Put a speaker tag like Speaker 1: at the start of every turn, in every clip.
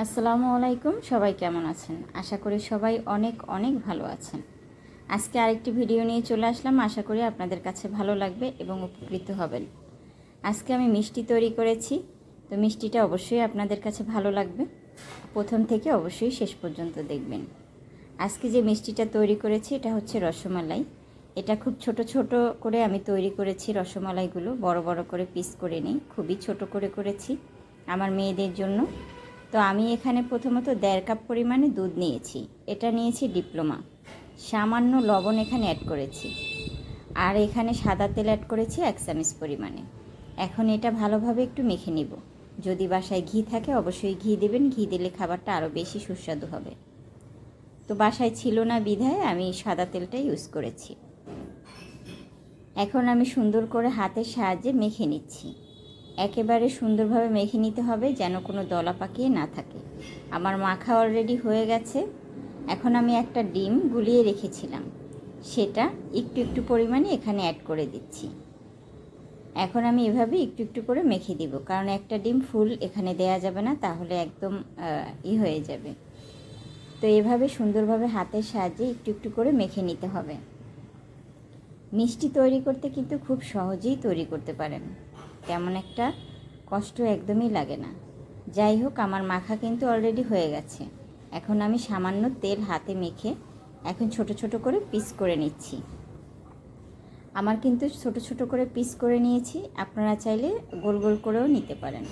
Speaker 1: আসসালামু আলাইকুম, সবাই কেমন আছেন? আশা করি সবাই অনেক অনেক ভালো আছেন। আজকে আরেকটি ভিডিও নিয়ে চলে আসলাম, আশা করি আপনাদের কাছে ভালো লাগবে এবং উপকৃত হবেন। আজকে আমি মিষ্টি তৈরি করেছি, তো মিষ্টিটা অবশ্যই আপনাদের কাছে ভালো লাগবে। প্রথম থেকে অবশ্যই শেষ পর্যন্ত দেখবেন। আজকে যে মিষ্টিটা তৈরি করেছি, এটা হচ্ছে রসমালাই। এটা খুব ছোট ছোট করে আমি তৈরি করেছি রসমালাইগুলো। বড় বড় করে পিস করে নিই, খুবই ছোট করে করেছি। আমার মেয়েদের জন্য তো আমি এখানে প্রথমত দেড় কাপ পরিমাণে দুধ নিয়েছি। এটা নিয়েছি ডিপ্লোমা। সামান্য লবণ এখানে অ্যাড করেছি। আর এখানে সাদা তেল অ্যাড করেছি এক চামচ পরিমাণে। এখন এটা ভালোভাবে একটু মেখে নিব। যদি বাসায় ঘি থাকে, অবশ্যই ঘি দেবেন। ঘি দিলে খাবারটা আরও বেশি সুস্বাদু হবে। তো বাসায় ছিল না বিধায় আমি সাদা তেলটা ইউজ করেছি। এখন আমি সুন্দর করে হাতের সাহায্যে মেখে নিচ্ছি। একেবারে সুন্দরভাবে মেখে নিতে হবে যেন কোনো দলা পাকিয়ে না থাকে। আমার মাখা অলরেডি হয়ে গেছে। এখন আমি একটা ডিম গুলিয়ে রেখেছিলাম। সেটা একটু একটু পরিমাণে এখানে অ্যাড করে দিচ্ছি। এখন আমি এভাবে একটু একটু করে মেখে দিব, কারণ একটা ডিম ফুল এখানে দেয়া যাবে না, তাহলে একদম ই হয়ে যাবে। তো এভাবে সুন্দরভাবে হাতের সাহায্যে একটু একটু করে মেখে নিতে হবে। মিষ্টি তৈরি করতে কিন্তু খুব সহজেই তৈরি করতে পারেন। তেমন একটা কষ্ট একদমই লাগে না। যাই হোক, আমার মাখা কিন্তু অলরেডি হয়ে গেছে। এখন আমি সামান্য তেল হাতে মেখে এখন ছোট ছোট করে পিস করে নিচ্ছি। আমার কিন্তু ছোট ছোট করে পিস করে নিয়েছি, আপনারা চাইলে গোল গোল করেও নিতে পারেন।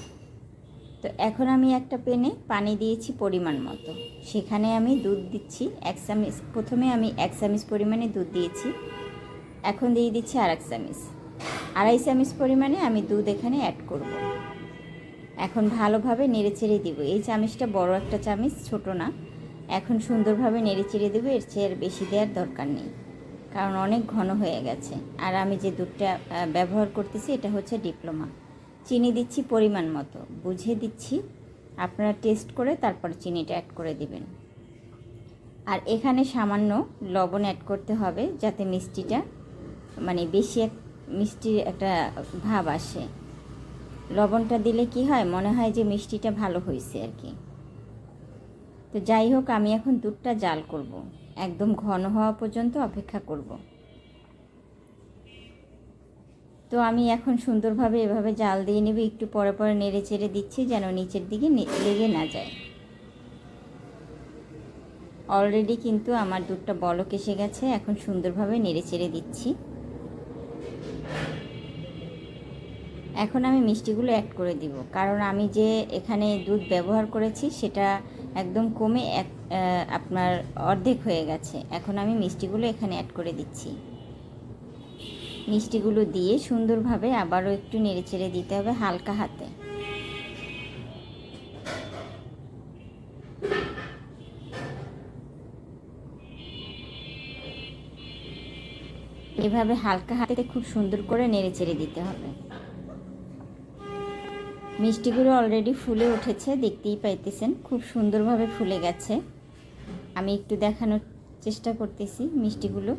Speaker 1: তো এখন আমি একটা পেনে পানি দিয়েছি পরিমাণ মতো। সেখানে আমি দুধ দিচ্ছি, এক চামিচ, প্রথমে আমি এক চামিচ পরিমাণে দুধ দিয়েছি। এখন দিয়ে দিচ্ছি আর এক চামিচ। আড়াই চামচ পরিমাণে আমি দুধ এখানে অ্যাড করব। এখন ভালোভাবে নেড়েচেড়ে দিব। এই চামচটা বড় একটা চামচ, ছোট না। এখন সুন্দরভাবে নেড়েচেড়ে দেবো, এর চেয়ে আর বেশি দেওয়ার দরকার নেই। কারণ অনেক ঘন হয়ে গেছে। আর আমি যে দুধটা ব্যবহার করতেছি, এটা হচ্ছে ডিপ্লোমা। চিনি দিচ্ছি পরিমাণ মতো। বুঝে দিচ্ছি। আপনারা টেস্ট করে তারপর চিনিটা অ্যাড করে দিবেন। আর এখানে সামান্য লবণ অ্যাড করতে হবে, যাতে মিষ্টিটা মানে বেশি মিষ্টির একটা ভাব আসে। লবণটা দিলে কি হয়? মনে হয় যে মিষ্টিটা ভালো হয়েছে আর কি। তো যাই হোক, আমি এখন দুধটা জাল করব। একদম ঘন হওয়া পর্যন্ত অপেক্ষা করব। তো আমি এখন সুন্দরভাবে এভাবে জাল দিয়ে নেবে। একটু পরে পরে নেড়ে চেড়ে দিচ্ছি যেন নিচের দিকে লেগে না যায়। অলরেডি কিন্তু আমার দুধটা বলক এসে গেছে। এখন সুন্দরভাবে নেড়ে চেড়ে দিচ্ছি। এখন আমি মিষ্টিগুলো অ্যাড করে দিব। কারণ আমি যে এখানে দুধ ব্যবহার করেছি, সেটা একদম কমে এক আপনার অর্ধেক হয়ে গেছে। এখন আমি মিষ্টিগুলো এখানে অ্যাড করে দিচ্ছি। মিষ্টিগুলো দিয়ে সুন্দরভাবে আবারও একটু নেড়েচেড়ে দিতে হবে হালকা হাতে। এভাবে হালকা হাতে খুব সুন্দর করে নেড়েচেড়ে দিতে হবে। মিষ্টিগুলো অলরেডি ফুলে উঠেছে, দেখতেই পাইতেছেন, খুব সুন্দরভাবে ফুলে গেছে। আমি একটু দেখানোর চেষ্টা করতেছি মিষ্টিগুলো।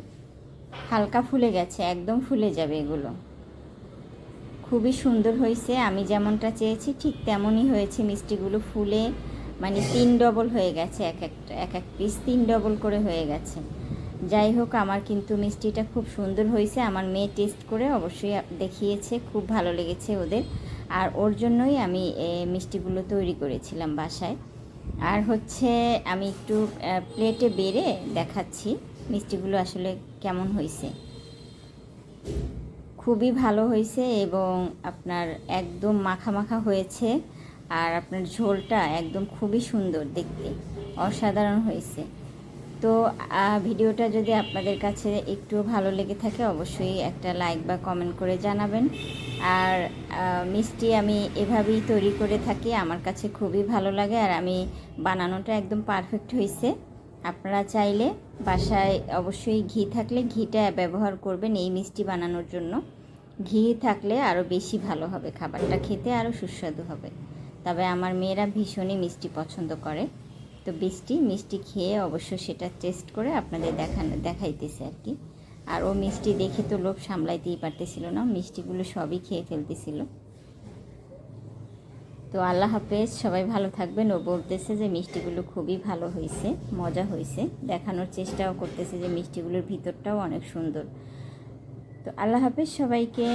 Speaker 1: হালকা ফুলে গেছে, একদম ফুলে যাবে এগুলো। খুবই সুন্দর হয়েছে, আমি যেমনটা চেয়েছি ঠিক তেমনই হয়েছে মিষ্টিগুলো ফুলে মানে তিন ডবল হয়ে গেছে, এক একটা, এক এক পিস তিন ডবল করে হয়ে গেছে। যাই হোক, আমার কিন্তু মিষ্টিটা খুব সুন্দর হয়েছে, আমার মেয়ে টেস্ট করে অবশ্যই দেখিয়েছে, খুব ভালো লেগেছে ওদের। আর ওর জন্যই আমি মিষ্টিগুলো তৈরি করেছিলাম বাসায়। আর হচ্ছে আমি একটু প্লেটে বেড়ে দেখাচ্ছি মিষ্টিগুলো আসলে কেমন হয়েছে খুবই ভালো হয়েছে এবং আপনার একদম মাখা মাখা হয়েছে আর আপনার ঝোলটা একদম খুবই সুন্দর দেখতে। অসাধারণ হয়েছে তো ভিডিওটা যদি আপনাদের কাছে একটু ভালো লেগে থাকে, অবশ্যই একটা লাইক বা কমেন্ট করে জানাবেন। আর মিষ্টি আমি এভাবেই তৈরি করে থাকি, আমার কাছে খুবই ভালো লাগে আর আমি বানানোটা একদম পারফেক্ট হয়েছে আপনারা চাইলে বাসায় অবশ্যই ঘি থাকলে ঘিটা ব্যবহার করবেন এই মিষ্টি বানানোর জন্য। ঘি থাকলে আরও বেশি ভালো হবে, খাবারটা খেতে আরও সুস্বাদু হবে। তবে আমার মেয়েরা ভীষণই মিষ্টি পছন্দ করে। তো বৃষ্টি, মিষ্টি খেয়ে অবশ্য সেটা টেস্ট করে আপনাদের দেখানো, দেখাইতেছে আর কি। আর ও মিষ্টি দেখে তো লোভ সামলাইতেই পারতেছিল না মিষ্টিগুলো সবই খেয়ে ফেলতেছিল। তো আল্লাহ হাফেজ, সবাই ভালো থাকবেন। ও বলতেছে যে মিষ্টিগুলো খুবই ভালো হয়েছে মজা হয়েছে দেখানোর চেষ্টাও করতেছে যে মিষ্টিগুলোর ভিতরটাও অনেক সুন্দর। তো আল্লাহ হাফেজ সবাইকে